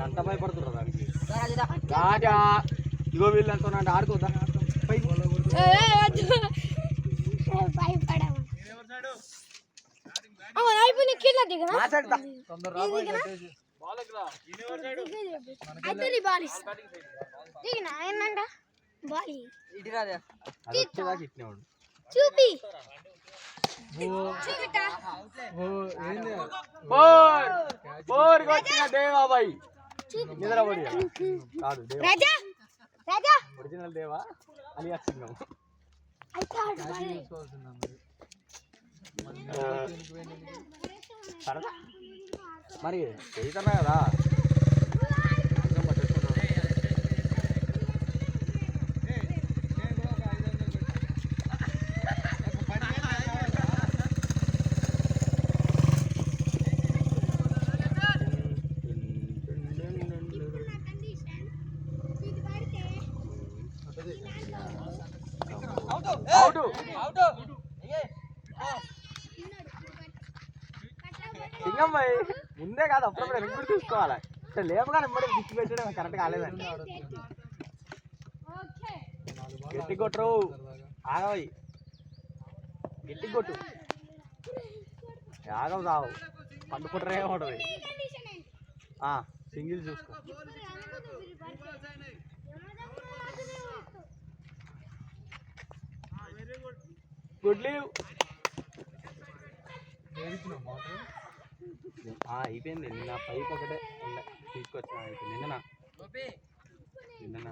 అంత భయపడుతున్నారు దానికి. రాజా. ఇగో వీళ్ళంతా నన్ను ఆడుకోదా చూపి. ఫోర్ కొట్టిన దేవాబాయి. నిద్రపడి కాదు రాజా! రాజా! ఒరిజినల్ దేవా? అలియా సింగం. మరి. చేస్తున్నా కదా? అవుట్. సింగం భయ్ ముందే కాదు అప్పుడప్పుడు కూడా చూసుకోవాలి లేపగానే ఎమ్మడే దిక్కు పెట్టడం కరెక్ట్ కాలేదండి. గట్టి కొట్టరు ఆగవయి గట్టి కొట్టు. ఆగవు రావు పండుకుంటారే ఉంటుంది. సింగిల్ చూసుకో. Good leave. అయిపోయింది. నిన్న పైప్ ఒకటే ఉండే. తీసుకొచ్చా నిన్న నిన్న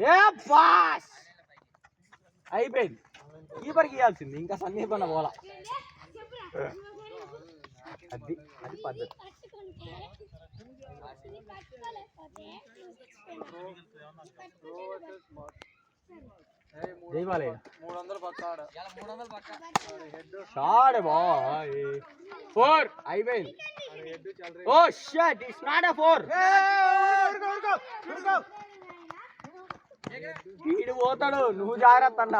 ఏ అయిపోయింది. కీపర్కి ఇవ్వాల్సింది ఇంకా సందీపన్న పోలా. అది అది పద్ధతి. Thank you. బాయ్. ఫోర్. అయిపోయింది. ఓ shut. It's not a four వీడు పోతాడు. నువ్వు జాగ్రత్త అన్న.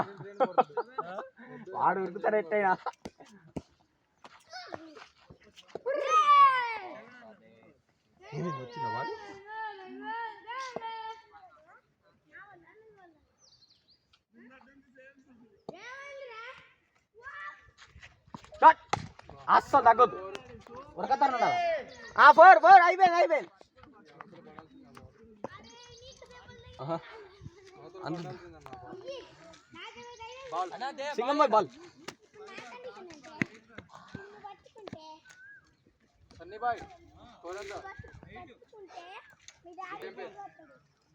వాడు ఉరుకుతాడు ఎట్టయినా. వాడు? అస్సలు తగ్గొద్దు ఉరకతాను ఆ ఫోర్ ఫోర్ అయిపోయింది అయిపోయింది. ఆహా. అంత- Singam boy ball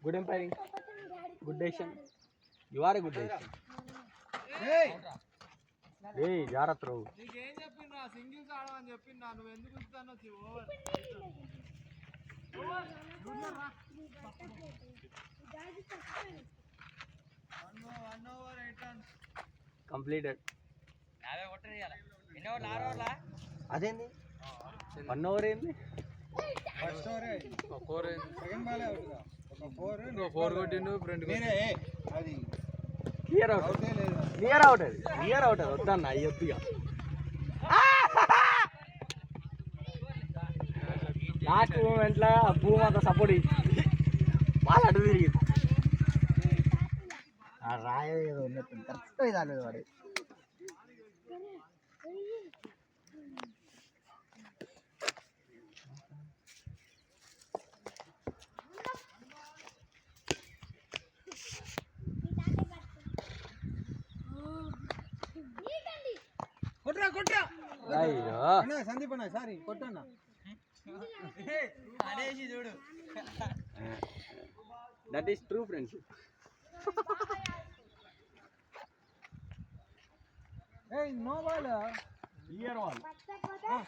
good umpiring. Good decision. You are a good decision. ఏ జాగ్రత్త సింగిల్స్ ఆడమని నువ్వు ఎందుకు ఇస్తానో over. One over eight runs completed అదేంది? వన్ ఏంది? First over. ఒక ఫోర్ సెకండ్ బాల్ అవుతుందా? ఒక ఫోర్ నువ్వు ఫోర్ కొట్టిండు ఫ్రంట్ అది. క్లియర్ అవుట్ క్లియర్ అవుట్ అది క్లియర్ అవుట్ అది వద్దన్న అయ్యొద్దుగా. లాస్ట్ మూమెంట్లో భూమి అంతా సపోర్ట్ ఇచ్చింది వాళ్ళు అటు తిరిగింది ఆ రాయ ఏదో ఉన్నట్టు కరెక్ట్ ఇదాలేదు వాడు కొట్రా కొట్రా అయ్యో అన్న సందీప్ అన్న సారీ కొట్టన్న అనేసి చూడు. దట్ ఈస్ ట్రూ ఫ్రెండ్షిప్ ఏయ్ నో బాల్. క్లియర్ వాళ్ళు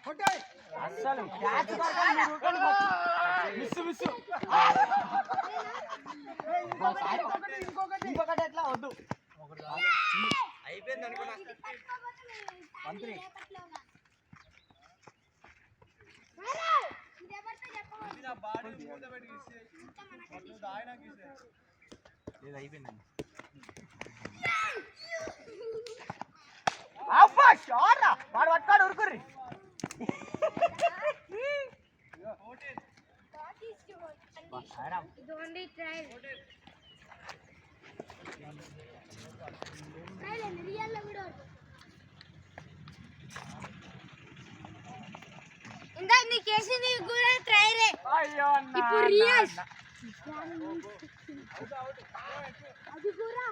కొట్టాయి. అస్సలు క్యాచ్ మిస్ మిస్ ఇంకొకటి ఎట్లా వద్దు? అయిపోయింది అనుకున్నా. మంత్రి లేదు అయిపోయిందండి అబ్బా షారా వాడు పట్టుకోడు ఉరుకుర్రి ఓన్లీ ట్రయల్ ట్రయల్ రియల్లో కూడా నీకేసింది కూడా అయ్యో ఇప్పుడు రియల్ అది కూడా.